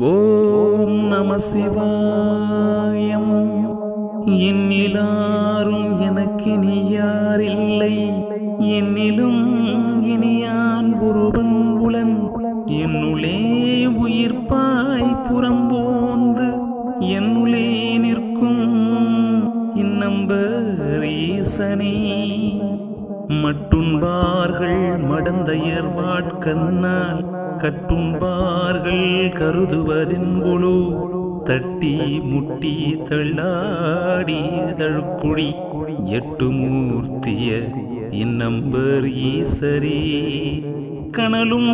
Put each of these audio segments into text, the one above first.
ஓம் நம சிவாயம். என்னிலாரும் எனக்கு நீயாரில்லை என்னிலும் இனியான் ஒருவன் உளன் என்னுளே உயிர்ப்பாய் புறம்போந்து என்னுளே நிற்கும் இந்நம்பர் ஈசனே. மட்டுண்பார்கள் மடந்தையர் வாட்கண்ணால் கட்டுண்பார்கள் கருதுவதென்குழு தட்டி முட்டி தள்ளாடி தழுக்குழி எட்டு மூர்த்திய இன்னம்பர் ஈசரே. கனலும்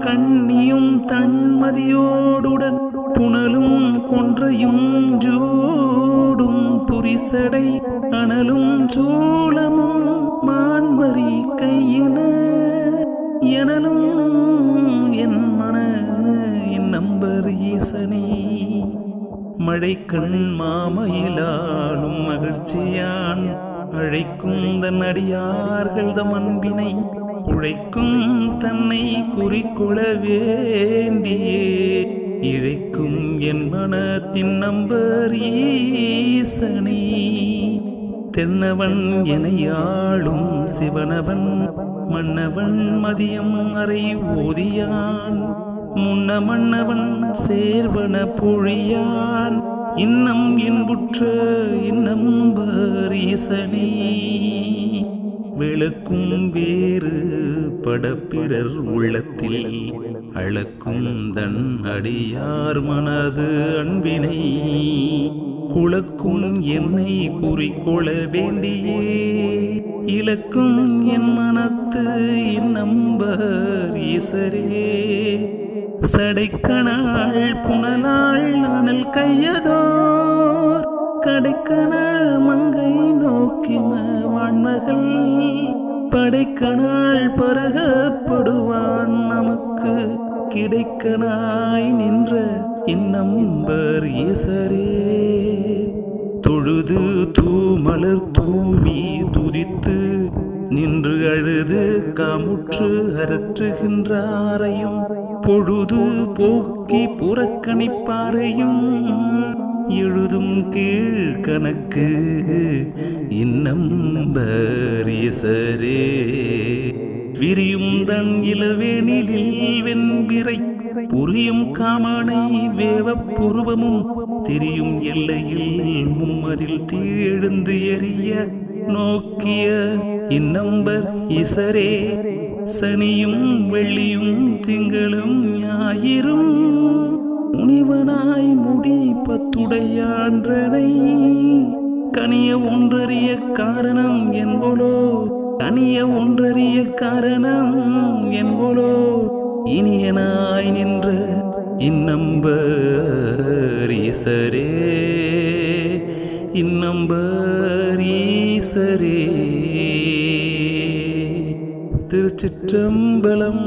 கண்ணியும் தன்மதியோடுடன் புனலும் கொன்றையும் ஜோடும் புரிசடை அனலும் சோளமும் மான்மரி கையின. எனலும் அரசனே மழை மழைக்கண் மாமயிலாலும் மகிழ்ச்சியான். அழைக்கும் தன் அடியார்கள் தம் அன்பினை உழைக்கும் தன்னை குறிக்கொள வேண்டியே. இழைக்கும் என் மனத்தின் நம்பர் ஈசனே. தென்னவன் எனையாளும் சிவனவன் மன்னவன் மதியம் அறை ஓதியான். முன்ன மன்னவன் சேர்வன பொழியான். இன்னம் என்புற்ற இன்னம் ஈசனே விளக்கும் வேறு படப்பிறர் உள்ளத்தில் அளக்கும் தன் அடியார் மனது அன்பினை. குளக்கும் என்னை குறிக்கொள வேண்டியே. இலக்கும் என் மனத்து நம்பர் ஈசரே சடைக்கணாள் புனலாள் நானல் கையதோர். கடைக்கணாள் மங்கை நோக்கிம வான்மகள். படைக்கணாள் பருகப்படுவான் நமக்கு. கிடைக்கனாய் நின்ற இந்நம்பர் இசரே தொழுது தூமலர் தூவி துதித்து நின்று அழுது காமுற்று அரற்றுகின்றாரையும். பொழுது போக்கி புறக்கணிப்பாரையும் எழுதும் கீழ் கணக்கு கீழ்கணக்கு இன்னம்பரீசரே விரியும் தன் இளவேணிலில் வெண்பிறை புரியும் காமனை வேவ புருவமும் தெரியும் எல்லையில் மும்மதில் தீழெழுந்து எரிய நோக்கிய இன்னம்பர் இசரே சனியும் வெள்ளியும் திங்களும் ஞாயிறும் முனிவனாய் முடி பத்துடையான்றனை கனிய ஒன்றறிய காரணம் என்போலோ கனிய ஒன்றறிய காரணம் என்போலோ இனியனாய் நின்ற இந்நம்பர் இன்னம்பரீசரே திருச்சிற்றம்பலம்.